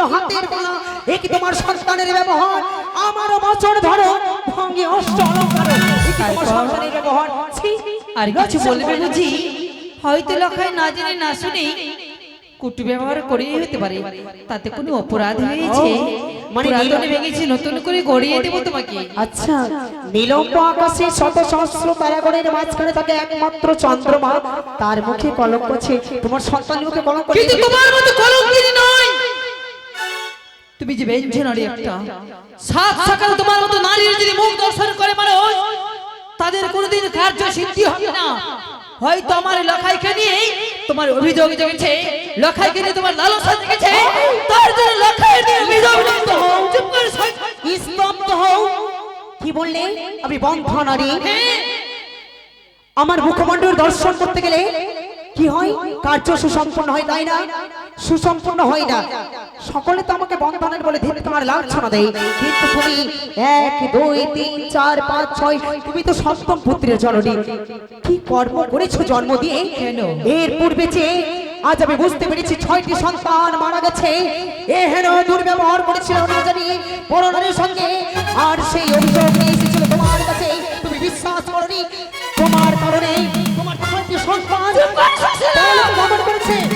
ভাঙ্গিল হাতের বেলা একই তোমার সন্তানের ব্যবহার? আমার বছর ধরো ভাঙ্গি অষ্ট অলঙ্কার তোমার সন্তানের ব্যবহার? আর কিছু বলবে বুঝি? হয়তো লখাই না জেনে না শুনে কুটু ব্যবহার করেই হতে পারে। তাতে কোনো অপরাধ হয়েছে? মানে পুরাতনে ভেঙেছি নতুন করে গড়িয়ে দেবো তোমাকে। আচ্ছা নীলম্ব আকাশে শত সহস্র তারাগণের মাঝখানে থাকে একমাত্র চন্দ্রমা। তার মুখে কলঙ্ক আছে তোমার সন্তানের মুখে কলঙ্ক। কিন্তু তোমার মতো কলঙ্কিনী নয়। তুমি যে বেঞ্চে নারী একটা। সাত সকাল তোমার মতো নারীর যদি মুখ দর্শন করে মানুষ তাদের কোনোদিন কার্য সিদ্ধি হবে না। হয়তো আমার লখাইকে নিয়ে তোমার অভিযোগ জেগেছে লখাইকে নিয়ে তোমার লালসা জেগেছে। তার জন্য লখাই নিয়ে অভিযোগ চুপ করে সই- স্তব্ধ হও। কি বললে? আমি বন্ধ নারী। হ্যাঁ, আমার মুখমণ্ডল দর্শন করতে গেলে কি হয়? কার্য সুসম্পন্ন হয় তাই না? সুসম্পন্ন হয় না। সকলে তো আমাকে বন্ধনের বলে ধীরে তোমার লাঞ্ছনা দেয়। কিন্তু তুমি এক দুই তিন চার পাঁচ ছয় তুমি তো সপ্তম পুত্রের জননী। কি কর্ম করেছ জন্ম দিয়ে? কেন? এর পূর্বে যে আজ আমি বুঝতে পেরেছি ছয়টি সন্তান মারা গেছে। এ হেন দুর্ব্যবহার করেছিল না জানি পরনারীর সঙ্গে। আর সেই অভিযোগ নিয়ে এসেছিল তোমার কাছে। তুমি বিশ্বাস করনি। তোমার কারণে তোমার ছয়টি সন্তান করেছে।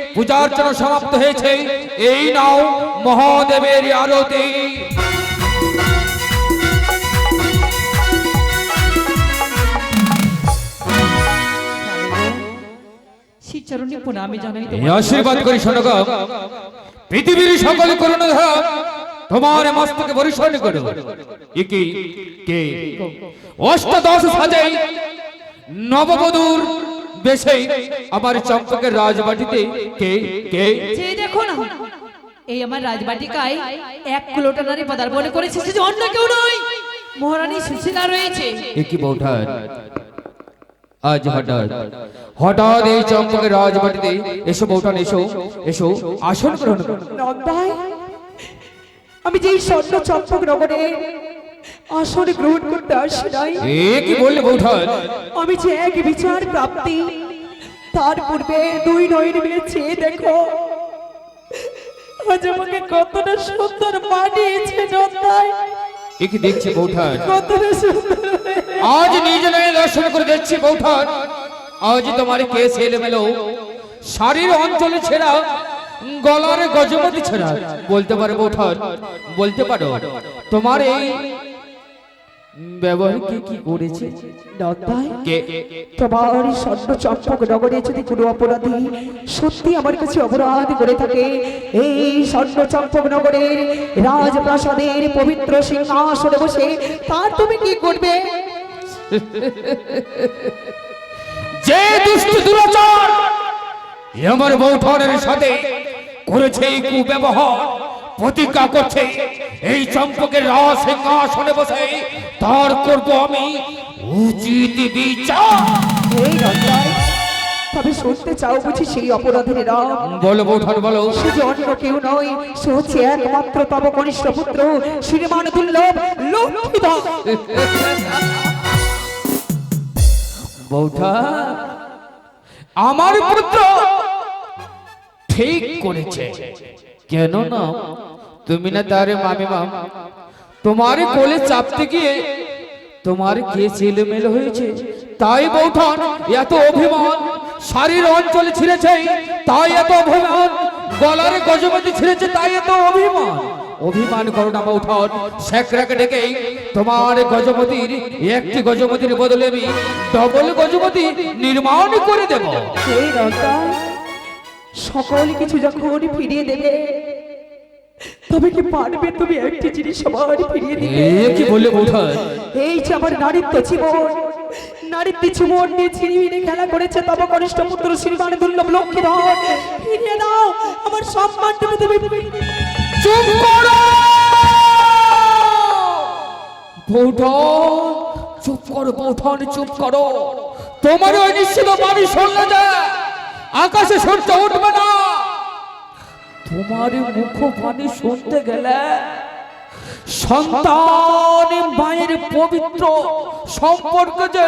পূজা অর্চনা সমাপ্ত হয়েছে। এই নাও মহাদেবের আরতি। শ্রীচরণে প্রণামে জানাই আশীর্বাদ করি শোনকাম পৃথিবীর সকল করুণ ধারা তোমার মস্তকে বরিশন করো। একে কে? অষ্টাদশ সাজাই নববধূর বেশে আমার চম্পকের রাজবাটিতে কে কে? দেখো না। এই আমার রাজবাটিকায় এক কুলোটা নারী পদার্পণ করেছে সে অন্য কেউ নয়। মহারানী সুশীলা রয়েছে। এ কি বৌঠান? আজ হঠাৎ হঠাৎ এই চম্পকের রাজবাটিতে এসো বৌঠান এসো এসো আসন গ্রহণ করো। আমি যেই স্বর্ণ চম্পক নগরে আসনে গ্রহণ করতে আসি নাই। এ কি বললে বৌঠান? আমি যে এক বিচার প্রাপ্তি তার পূর্বে দুই নয়ন মিলে চেয়ে দেখো। আজ আমাকে কতটা সুন্দর মানিয়েছে নন্দাই এ কি দেখছি বৌঠান? কতটা সুন্দর। আজ নিজ নয় দর্শন করে দেখছি বৌঠান। আজ তোমার কেস এলোমেলো। শাড়ির অঞ্চলে ছেঁড়া গলার গজমতি ছেঁড়া। বলতে পারো বৌঠান? বলতে পারো। তোমার এই ব্যবহার কি কি করেছে? কে তোমার স্বর্ণ চম্পক নগরে যদি কোনো অপরাধী সত্যি আমার কাছে অপরাধ করে থাকে এই স্বর্ণ চম্পক নগরের রাজপ্রাসাদের পবিত্র সিংহাসনে বসে তার তুমি কি করবে? যে দুষ্ট দুরাচার আমার বৌঠানের সাথে করেছে এই কুব্যবহার প্রতিজ্ঞা করছে এই চম্পকের রাজ সিংহাসনে বসে তার করব আমি উচিত বিচার। এই তবে শুনতে চাও বুঝি সেই অপরাধের রাম বলো বৌঠান বলো। সে যে অন্য কেউ নয় সে হচ্ছে একমাত্র তব কনিষ্ঠ পুত্র শ্রীমান দুর্লভ বৌঠা আমার পুত্র ঠিক করেছে। কেন না? তুমি না তারে মামি মাম তোমার কোলে চাপতে গিয়ে তোমার কে ছেলেমেলে হয়েছে? তাই বৌঠান, এত অভিমান, শাড়ির অঞ্চলে ছিঁড়েছে, তাই এত অভিমান, গলার গজমতি ছিঁড়েছে, তাই এত অভিমান। অভিমান করো না বৌঠান, শেখরাকে ডেকে তোমার গজপতির একটি গজপতির বদলে আমি ডবল গজপতি নির্মাণ করে দেব। সকল কিছু যখন ফিরিয়ে দেবে তবে কি পারবে তুমি একটি জিনিস সবার ফিরিয়ে দিতে? কি বললে বৌঠান এই যে আমার নারীত্ব জীবন নারীত্ব জীবন নিয়ে ছিনিমিনি খেলা করেছে তব কনিষ্ঠ পুত্র শ্রীমান দুর্লভ লক্ষ্মীধর। ফিরিয়ে দাও আমার সম্মানটুকু তুমি দাও। চুপ করো! বৌঠান চুপ করো বৌঠান চুপ করো। তোমার ওই নিশ্চিত বাড়ি শুনলে যায়। আকাশে সূর্য উঠবে না। তোমার মুখ পানি শুনতে গেলে সন্তান মায়ের পবিত্র সম্পর্ক যে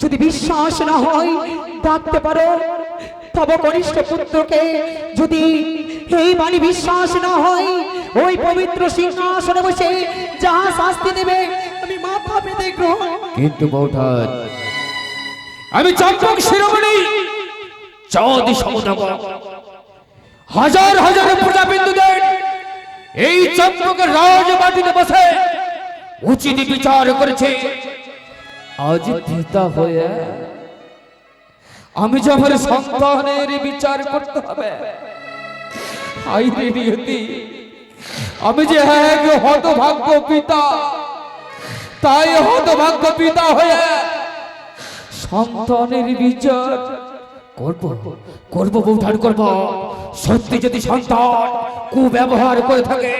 যদি বিশ্বাস না হয় ডাকতে পারো। তব কনিষ্ঠ পুত্রকে যদি এই বাণী বিশ্বাস না হয় ওই পবিত্র সিংহাসনে বসে যাহা শাস্তি দেবে পেতে গ্রহণ কিন্তু বৌঠান আমি চম্পক শিরোমণি চৌদি সমুদ্র হাজার হাজার প্রজাবিন্দুদের এই চম্পকের রাজবাটিতে বসে উচিত বিচার করেছে। আজ পিতা হয়ে আমি যে আমার সন্তানের বিচার করতে হবে আমি যে এক হতভাগ্য পিতা তাই হতভাগ্য পিতা হয়ে সন্তানের বিচার করব করব বৌঠান করব। সত্যি যদি সন্তান কুব্যবহার করে থাকে,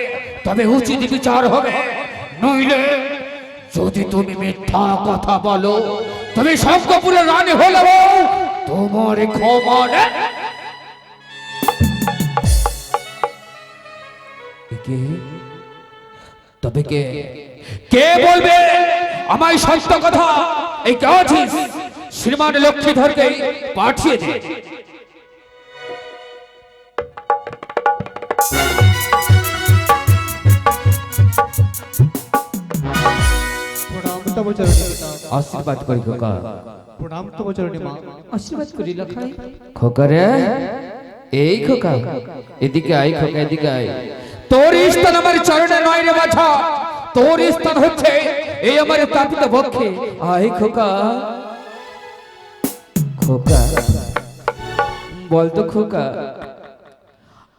তবে উচিত বিচার হবে। নইলে যদি তুমি মিথ্যা কথা বলো তুমি শঙ্কপুরের রানী হলেও তোমার ক্ষমা। তবে কে? কে বলবে? আমায় সত্য কথা এই কে আছিস শ্রীমান লক্ষ্মীধরকে পাঠিয়ে দে। আশীর্বাদ করি খোকা। প্রণাম তব চরণে মা। আশীর্বাদ করি লখাই। খোকা রে এই খোকা এদিকে আই খোকা এদিকে আই তোর স্থান আমার চরণে নয় রে বাছা। তোর স্থান হচ্ছে এই আমার তাপিত বক্ষে আই খোকা। খোকা। বলতো খোকা।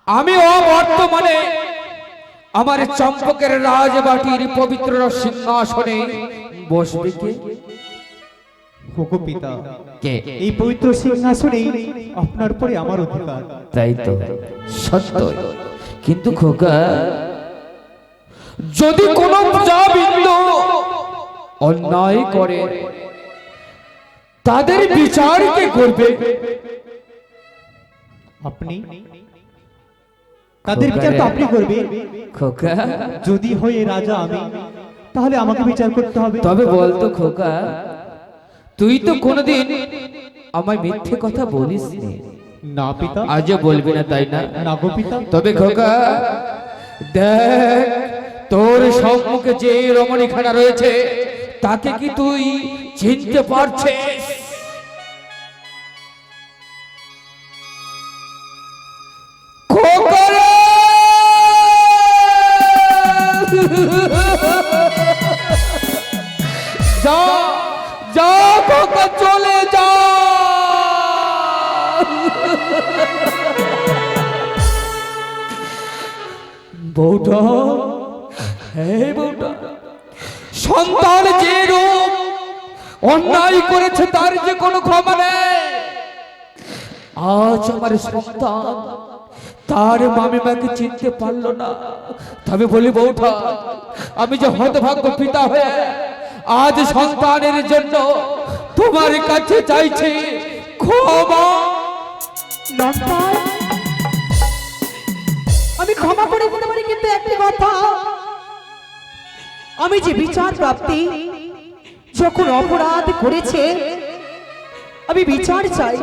আমি অবর্তমানে আমার চম্পকের রাজবাটির পবিত্র সিংহাসনে বসবে কে? হোকো পিতা কে? এই পবিত্র সিংহাসনেই আপনার পরে আমার অধিকার। তাই তো। সত্য। কিন্তু খোকা যদি কোনো প্রজাবিন্দু অন্যায় করে তাদের বিচার কে করবে। আপনি? তাদের বিচার তো আপনি করবেন খোকা। যদি হয়ে রাজা আমি তাহলে আমাকে বিচার করতে হবে। তবে বলতো খোকা তুই তো কোনোদিন আমায় মিথ্যে কথা বলিস নি। না পিতা। আজও বলবি না তাই না? না গো পিতা। তবে খোকা দেখ তোর সম্মুখে যে রমণীখানা রয়েছে তাকে কি তুই চিনতে পারছিস! যা যা চলে যা বৌটা হ্যাঁ বৌটা সন্তান যে রূপ অন্যায় করেছে তার যে কোনো ক্ষমা নেই। আজ আমার সন্তান, তার মামিমাকে চিনতে পারল না। তবে বলি বৌঠা, আমি যে হতভাগ্য পিতা হয়ে আজ সন্তানের জন্য তোমার কাছে চাইছি ক্ষমা। আমি ক্ষমা করে দিতে পারি, কিন্তু একটি কথা। আমি যে বিচার প্রাপ্তি যখন অপরাধ করেছে, আমি বিচার চাই।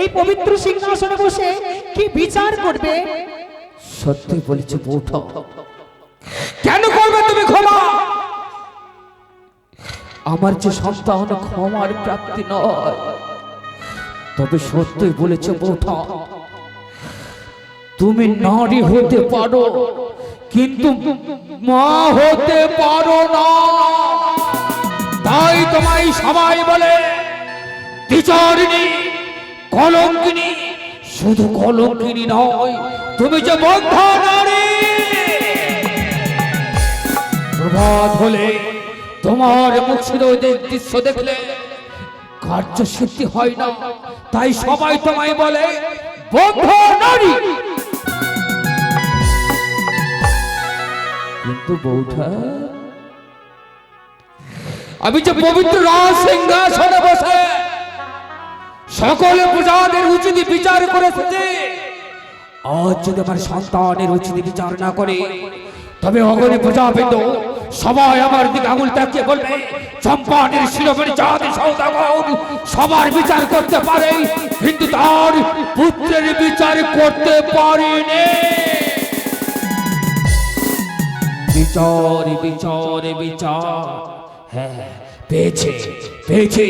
এই পবিত্র সিংহাসনে বসে কি বিচার করবে? সত্যি বলেছে বৌঠা কেন করবে তুমি ক্ষমা? আমার যে সন্তান ক্ষমার প্রাপ্তি নয়, তবে সত্যই বলেছে বৌঠা তুমি নারী হতে পারো, কিন্তু মা হতে পারো না। তাই তোমায় সবাই বলে কলঙ্কিনী, শুধু কলঙ্কিনী নয়, তুমি যে বন্ধ নারী। প্রভাত হলে তোমার মুর্শিদের দৃশ্য দেখলে কার্য সিদ্ধি হয় না। তাই সবাই তোমায় বলে বন্ধ নারী। কিন্তু বৌঠা আমি যে পবিত্র রাজ সিংহাসনে বসে সকল প্রজাদের উচিত বিচার করে এসেছে। আজ যদি আমার সন্তানের উচিত বিচার না করে, তবে অগণে প্রজাবৃন্দ সবাই আমার দিকে আঙুল তাকিয়ে বলবে, চম্পানের শিরোমণি চাঁদ সৌদাগর সবার বিচার করতে পারে, কিন্তু তার পুত্রের বিচার করতে পারেনি বিচার বিচার বিচার। পেয়েছে পেয়েছে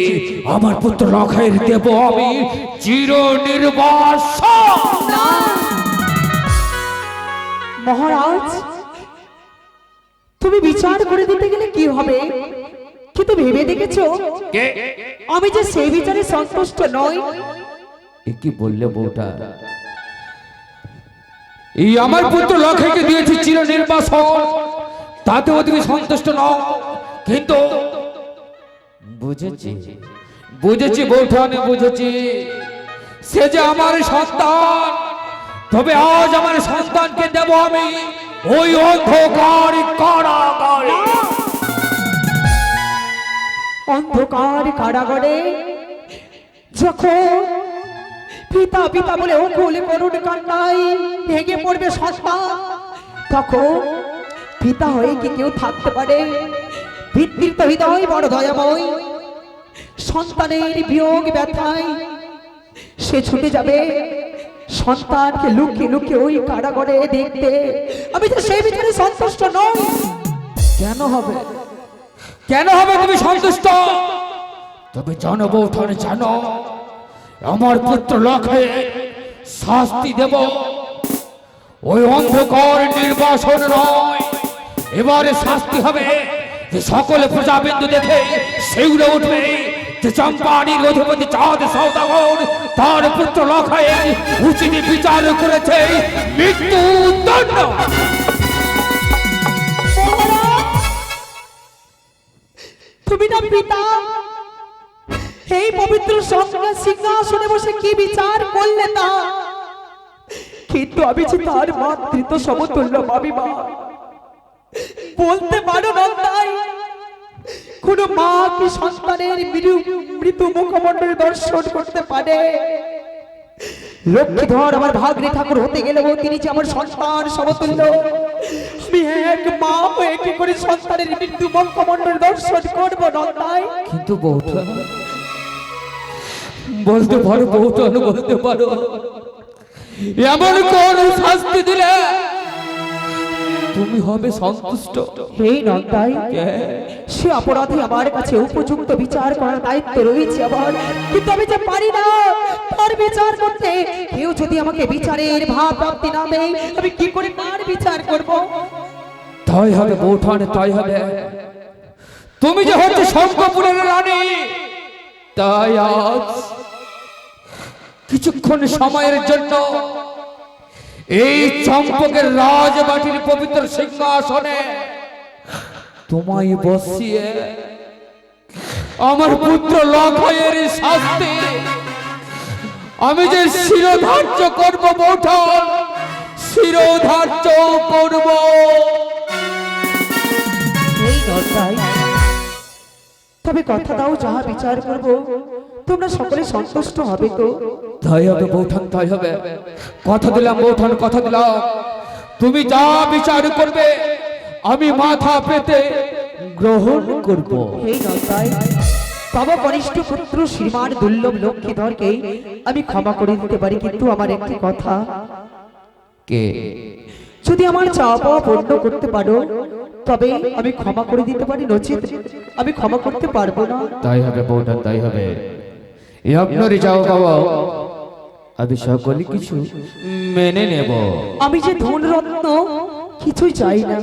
আমার পুত্র লখাইয়ের দেব আমি চির নির্বাস মহারাজ তুমি বিচার করে দিতে গেলে কি হবে? কিন্তু ভেবে দেখেছ? আমি যে সেই বিচারে সন্তুষ্ট নই। কি বললে বউটা? এই আমার পুত্র লখাইকে দিয়েছি চির নির্বাসন তাতেও তুমি সন্তুষ্ট নও। কিন্তু বুঝেছি বুঝেছি বৌঠা আমি বুঝেছি। সে যে আমার সন্তান তবে আজ আমার সন্তানকে দেব আমি ওই অন্ধকার কারাগারে। অন্ধকার কারাগারে যখন পিতা পিতা বলে অকুল করুণ কান্নাই ভেঙে পড়বে সস্তা তখন পিতা হয়ে কি কেউ থাকতে পারে? তো হৃদয়, বড় দয়াময়। সন্তানের বিয়োগ ব্যথায়। সে ছুটে যাবে। সন্তানকে লুকিয়ে লুকিয়ে ওই কারাগারে দেখতে। আমি তো সেই বিচারে সন্তুষ্ট নই। কেন হবে? কেন হবে তুমি সন্তুষ্ট? তবে জানো বৌঠান জানো। আমার পুত্র লক্ষ্যে শাস্তি দেব। ওই অন্ধকার নির্বাসন নয়। এবারে শাস্তি হবে। যে সকলে প্রজাবিন্দু দেখে সেগুলো উঠবে। যে চম্পানির অধিপতি চাঁদ সৌদাগর তার পুত্র লক্ষ্যে উচিত বিচার করেছে। মৃত্যু দণ্ড। তুমি না এই পবিত্র সঙ্গে সিংহাসনে বসে কি বিচার করলে তা? কিন্তু আমি তার মাতৃত্ব সমতুল্য ভাবি মা বলতে পারো নন্দাই কোন মা কি সন্তানের মৃদু- মৃত মুখমণ্ডল দর্শন করতে পারে? লক্ষ্মীধর আমার ভাগ্নে ঠাকুর হতে গেলেও তিনি যে আমার সন্তান সমতুল্য। আমি এক মা হয়ে করে সন্তানের মৃত্যু মুখমণ্ডল দর্শন করব নন্দাই কিন্তু বৌঠা বলতে পারো বৌঠান বলতে পারো। এমন কোন শাস্তি দিলে তুমি হবে সন্তুষ্ট। হে নন্দাই সে অপরাধী আমার কাছে উপযুক্ত বিচার করার দায়িত্ব রয়েছে আমার। কিন্তু আমি যে পারি না তার বিচার করতে কেউ যদি আমাকে বিচারের ভাব প্রাপ্তি না দেয় আমি কি করে তার বিচার করব? তাই হবে বৌঠান তাই হবে। তুমি যে হচ্ছে শঙ্কপুরের রানী তাই আজ কিছুক্ষণ সময়ের জন্য এই চম্পকের রাজবাটির পবিত্র সিংহাসনে তোমায় বসিয়ে আমার পুত্র লক্ষয়ের শাস্তি, আমি যে শিরোধার্য করব বৌঠান, শিরোধার্য করব। এই নন্দাই তবে কথা দাও যাহা বিচার করব তোমরা সকলে সন্তুষ্ট হবে তো? তাই হবে বৌঠান তাই হবে। কথা দিলাম বৌঠান কথা দিলাম। তুমি যা বিচার করবে আমি মাথা পেতে গ্রহণ করব। এই নন্দাই বাবা কনিষ্ঠ পুত্র শ্রীমান দুর্লভ লক্ষ্মীধরকে আমি ক্ষমা করে দিতে পারি কিন্তু আমার একটি কথা। কে? যদি আমার চাওয়া পাওয়া পূর্ণ করতে পারো তবে আমি ক্ষমা করে দিতে পারি নচিত। আমি ক্ষমা করতে পারব না। তাই হবে বৌঠান তাই হবে। এ আপনারই যাও বাবা আমি সকলে কিছু মেনে নেব। আমি যে ধন রত্ন কিছুই চাই না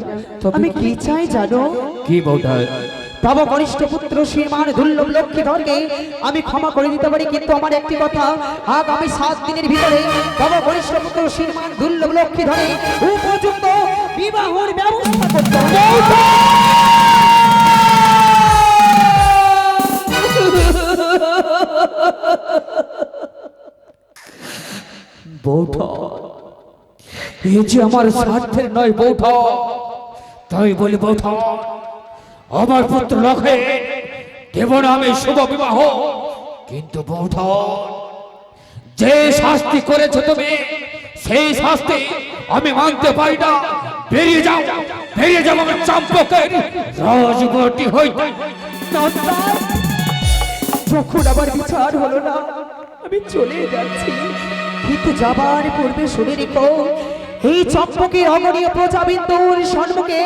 আমি কি চাই জানো? কি বৌঠান? বাবা কনিষ্ঠ পুত্র শ্রীমান দুর্লভ লক্ষ্মীধরকে আমি ক্ষমা করে দিতে পারি, কিন্তু আমার একটি কথা, আগামী সাত দিনের ভিতরে বাবা কনিষ্ঠ পুত্র শ্রীমান দুর্লভ লক্ষ্মীধরে উপযুক্ত বিবাহর ব্যবস্থা করতে হবে। বৌঠা এ যে আমার স্বার্থের নয় বৌঠা তাই বলি বৌঠা আমার পুত্র লখে দেব না আমি শুভ বিবাহ। কিন্তু বৌঠা যে শাস্তি করেছ তুমি, সেই শাস্তি আমি মানতে পারি না। বেরিয়ে যাও বেরিয়ে যাও আমার চাম্পকের রাজবটি হইতে। যখন আমার বিচার হলো না, আমি চলে যাচ্ছি। কিন্তু যাবার পূর্বে শুনে রেখো এই চম্পকের অগণীয় প্রজাবিন্দুর সম্মুখে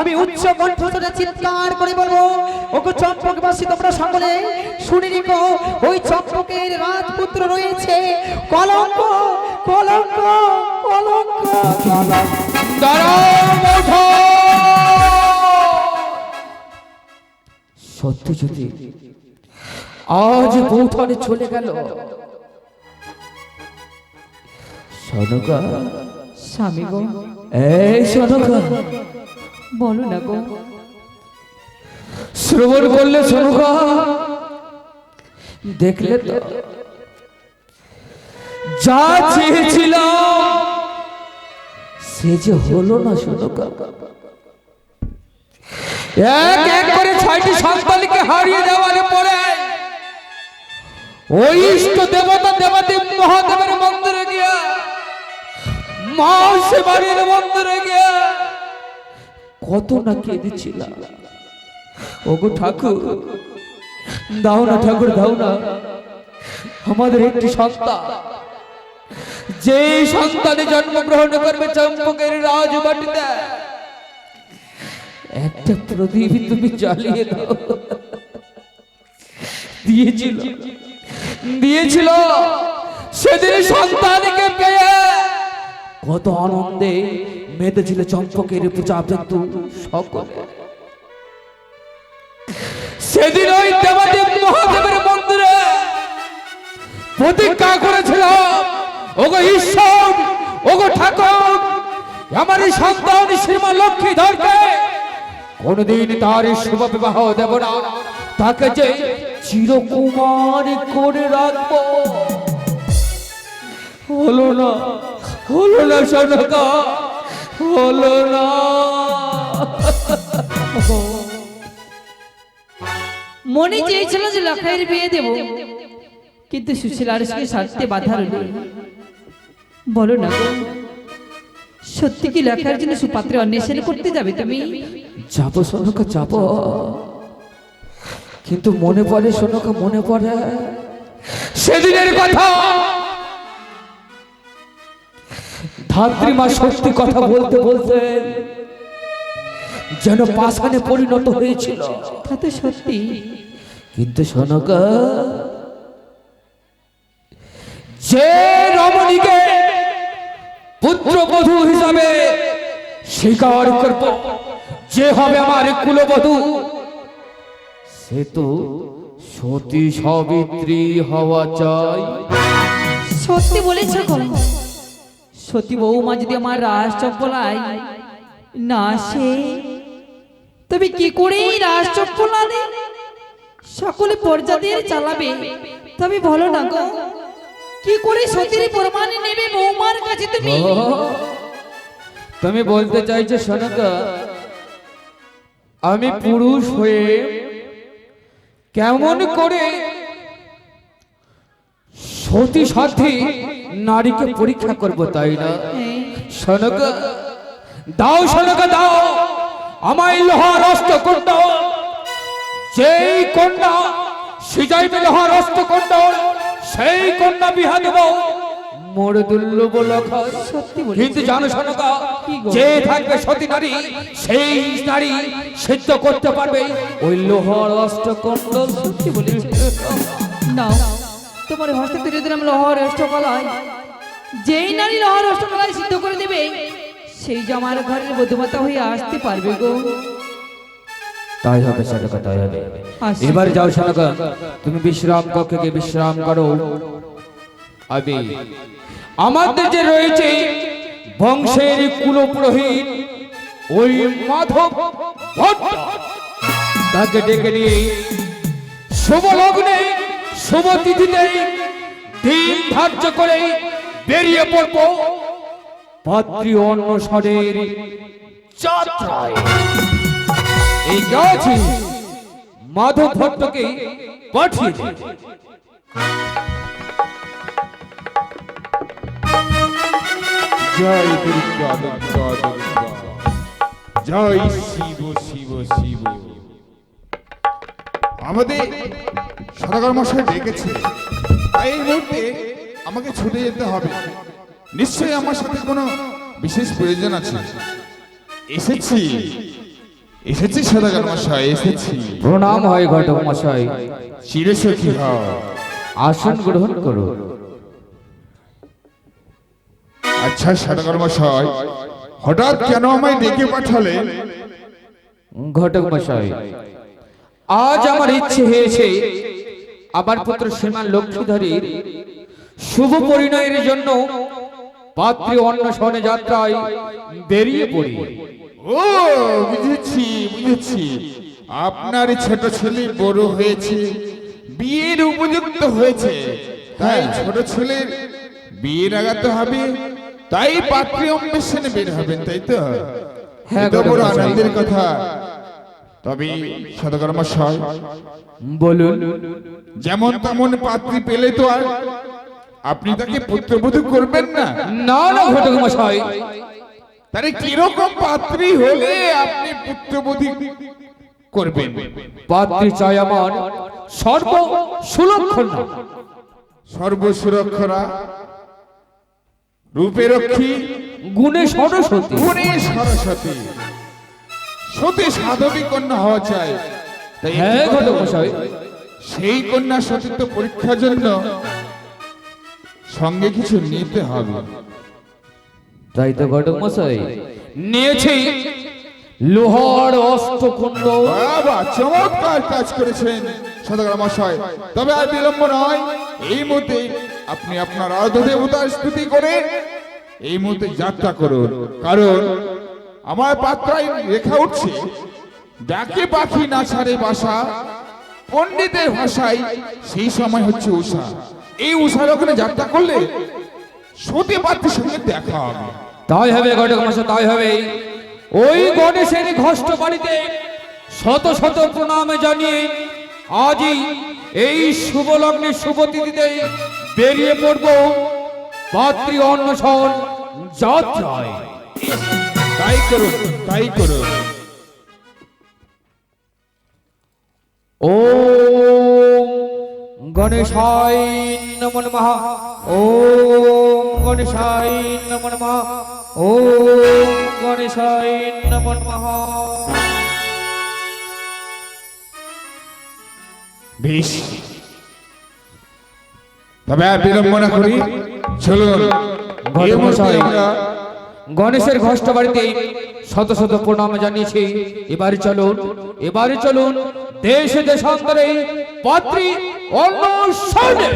আমি উচ্চ কণ্ঠস্বরে চিৎকার করে বলব, ওগো চম্পকবাসী, তোমরা সকলে শুনে রেখো ওই চম্পকের রাজপুত্র রয়েছে। কলঙ্ক কলঙ্ক কলঙ্ক। সত্যি যদি আজ বৌঠানে চলে গেল। সনকা স্বামী গো। এই বলো না গো। শ্রবণ সনকা দেখলে তো। যা চেয়েছিলাম সে যে হলো না সনকা এক এক করে ছয়টি সন্তানকে হারিয়ে দেওয়ার পরে ওই ইষ্ট দেবতা দেবাদেব মহাদেবের মন্দিরে গিয়া মা সে বাড়ির মন্দিরে গিয়া কত না কেঁদেছিলাম। ওগো ঠাকুর, দাও না ঠাকুর, দাও না। আমাদের একটি সন্তান যে সন্তানে জন্মগ্রহণ করবে চম্পকের রাজবাটিতে, একটা প্রদীপ তুমি জ্বালিয়ে দাও। দিয়েছিল দিয়েছিল, সেদিন সন্তানকে পেয়ে কত আনন্দে মেতেছিল চম্পকের পূজা কিন্তু সকলে। সেদিন ওই দেবাদেব মহাদেবের মন্দিরে প্রতিজ্ঞা করেছিলাম, ওগো ঈশ্বর, ওগো ঠাকুর আমার এই সন্তান শ্রীমা লক্ষ্মী ধরকে কোনদিন তার শুভ বিবাহ দেব না। তাকে যে চিরকুমার করে রাখব। হলো না। হলো না সনকা হলো না। মনে চেয়েছিল যে লখাইয়ের বিয়ে দেব কিন্তু সুশীলার সঙ্গে সারতে বাধা রইল। বলো না সত্যি কি লেখার জন্য সুপাত্রে অন্বেষণ করতে যাবে তুমি? যাব সোনকা যাব। কিন্তু মনে পড়ে সোনকা মনে পড়ে। সেদিনের কথা ধাত্রী মা সত্যি কথা বলতে বলতে যেন পাষাণে পরিণত হয়েছিল। তা তো সত্যি। কিন্তু সোনকা যে রমণীকে পুত্রবধূ হিসাবে স্বীকার করব যে হবে আমার কুলবধূ সে তো সতী সাবিত্রী হওয়া চাই। সত্যি বলেছ সত্যি বৌমা যদি আমার রাজ চপ্পলাই না সে তবে কি করে এই রাজ চপ্পলানে সকলে পর্যাদের চালাবে? তবে বলো না গো, কি করে সতীর প্রমাণে নেবে বৌমার কাছে তুমি? তুমি বলতে চাইছো, সোনকা, আমি পুরুষ হয়ে কেমন করে সতী সাথী নারীকে পরীক্ষা করব তাই না? সনকা দাও সনকা দাও। আমায় লোহার অস্ত্র কুণ্ডল যেই কন্যা সিজাইবে লোহার অস্ত্র কুণ্ডল সেই কন্যা বিহা দেব। মোর দুর্লভ সত্যি কিন্তু জানো সনকা যে থাকবে সতী নারী সেই নারী সিদ্ধ করতে পারবে। ওই লোহার অস্ত্র কুণ্ডল সত্যি বলেছ নাও। তোমার হস্তে তুলে দিলাম লহর অষ্টকলায়। যেই নারী লহর অষ্টকলায় সিদ্ধ করে দেবে সেই যে আমার ঘরের বধুমাতা হয়ে আসতে পারবে গো। তাই হবে সনকা তাই হবে। এবার যাও সনকা তুমি বিশ্রাম কক্ষে গিয়ে বিশ্রাম করো। আবে আমাদের যে রয়েছে বংশের কুলপুরোহিত ওই মাধব তাকে ডেকে নিয়ে শুভ লগ্নে শুভ তিথিতে দিন ধার্য করে বেরিয়ে পড়ব পাত্রী অন্নসরের যাত্রায়। মাধব ভট্টকে পাঠিয়ে জয় দুর্গা দুর্গা। জয় শিব শিব শিব। আমাদের সদাগর মশাই ডেকেছে। তাই এই মুহূর্তে আমাকে ছুটে যেতে হবে। নিশ্চয়ই আমার সাথে কোনো বিশেষ প্রয়োজন আছে। এসেছি। এসেছি সদাগর মশাই এসেছি। প্রণাম হয় ঘটক মশাই চিরসখী হয় আসন গ্রহণ করো। আচ্ছা সদাগর মশাই হঠাৎ কেন আমায় ডেকে পাঠালে? ঘটক মশাই আজ আমার ইচ্ছে হয়েছে আমার পুত্র শ্রীমান লক্ষ্মীধরীর শুভ পরিণয়ের জন্য পাত্রী অন্নসনে যাত্রায় বেরিয়ে পড়ি। ও বুঝেছি বুঝেছি। আপনার ছোট ছেলে বড় হয়েছে বিয়ের উপযুক্ত হয়েছে। তাই ছোট ছেলের বিয়ে লাগাতে হবে তাই পাত্রী অন্বেষণে বের হবেন তাই তো? হ্যাঁ, বড় আনন্দের কথা। তবে সদকর্মা সয় বলুন। যেমন তেমন পাত্রী পেলে তো আর আপনি তাকে পুত্রবধূ করবেন না। না না ঘটক মশাই তাহলে কীরকম পাত্রী হলে আপনি পুত্রবধূ করবেন? পাত্রী চাই আমার সর্ব সুলক্ষণ সর্বসুরক্ষরা রূপে রক্ষী গুণে সরস্বতী। গুণে সরস্বতী। সতী সাধবী কন্যা হওয়া চাই। হ্যাঁ ঘটক মশাই। সেই কন্যা সতীত্ব পরীক্ষার জন্য সঙ্গে কিছু নিতে হবে। তাই তো ঘটক মশাই। নিয়েছি। লোহার অস্ত্রকুণ্ড। বাবা চমৎকার কাজ করেছেন সদাগর মশাই। তবে আর বিলম্ব নয়। এই মুহূর্তে আপনি আপনার আরাধ্য দেবতার স্তুতি করে এই মুহূর্তে যাত্রা করুন। কারণ আমার পাত্রায় রেখা উঠছে। ডাকে পাখি না ছাড়ে বাসা। পণ্ডিতের ভাষায় সেই সময় হচ্ছে উষা। এই উষার ওখানে যাত্রা করলে সতী পাত্রের সঙ্গে দেখা হবে। তাই হবে ঘটক মশাই তাই হবে। ওই গণেশের ঘষ্ট বাড়িতে শত শত প্রণামে জানিয়ে আজই এই শুভ লগ্নে শুভ তিথিতে বেরিয়ে পড়ব পাত্রী অন্বেষণ যাত্রায়। তাই করুন তাই করুন ও গণেশায় নমো নমঃ। ও গণেশায় নমো নমঃ। ও গণেশায় নমো নমঃ। বেশ তবে আর বিলম্ব না করি। চলুন। আমরা গণেশের ঘষ্ট বাড়িতে শত শত প্রণাম জানিয়েছি। এবারে চলুন এবারে চলুন দেশে দেশান্তরে পাত্রী অন্বেষণে